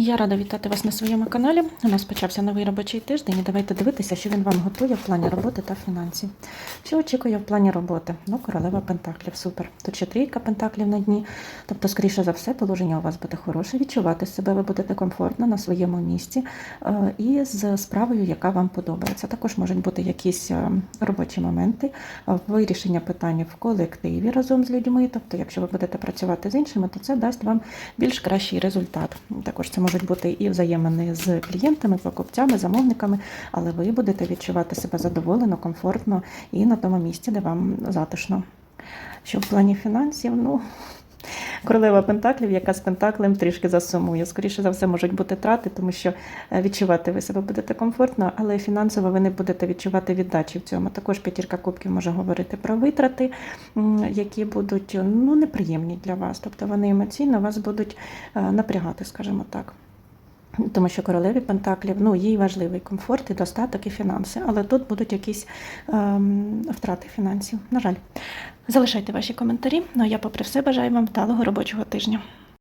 Я рада вітати вас на своєму каналі. У нас почався новий робочий тиждень. і Давайте дивитися, що він вам готує в плані роботи та фінансів. Що очікує в плані роботи? Ну, королева Пентаклів, супер. Тут ще трійка Пентаклів на дні. Тобто, скоріше за все, положення у вас буде хороше. Відчувати себе ви будете комфортно на своєму місці е, і з справою, яка вам подобається. Також можуть бути якісь е, робочі моменти, е, вирішення питань в колективі разом з людьми. Тобто, якщо ви будете працювати з іншими, то це дасть вам більш кращий результат. Також це можуть бути і взаємини з клієнтами, покупцями, замовниками, але ви будете відчувати себе задоволено, комфортно і на тому місці, де вам затишно. Що в плані фінансів, ну. Королева Пентаклів, яка з Пентаклем трішки засумує. Скоріше за все, можуть бути трати, тому що е, відчувати ви себе будете комфортно, але фінансово ви не будете відчувати віддачі в цьому. Також п'ятірка кубків може говорити про витрати, які будуть ну, неприємні для вас. Тобто вони емоційно вас будуть е, напрягати, скажімо так. Тому що королеві Пентаклів, ну, їй важливий комфорт і достаток, і фінанси, але тут будуть якісь ем, втрати фінансів. На жаль. Залишайте ваші коментарі. Ну а я, попри все, бажаю вам вдалого робочого тижня.